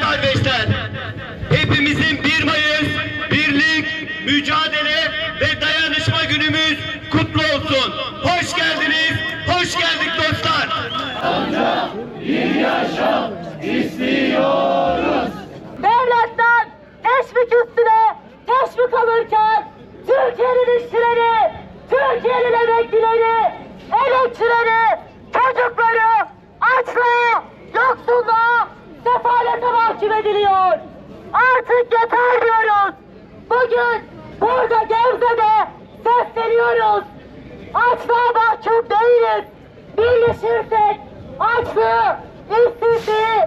kardeşler, hepimizin 1 Mayıs birlik, mücadele ve dayanışma günümüz kutlu olsun. Hoş geldiniz, hoş geldik dostlar. Devletler teşvik üstüne teşvik alırken Türkiye'nin işçileri, Türkiye'nin emeklileri, emekçileri, çocukları açlığa, yoksulluğa, sefalete mahkum ediliyor. Artık yeter diyoruz. Bugün burada Gebze'de sesleniyoruz. Açlığa mahkum değiliz. Birleşirsek açlığı, işsizliği,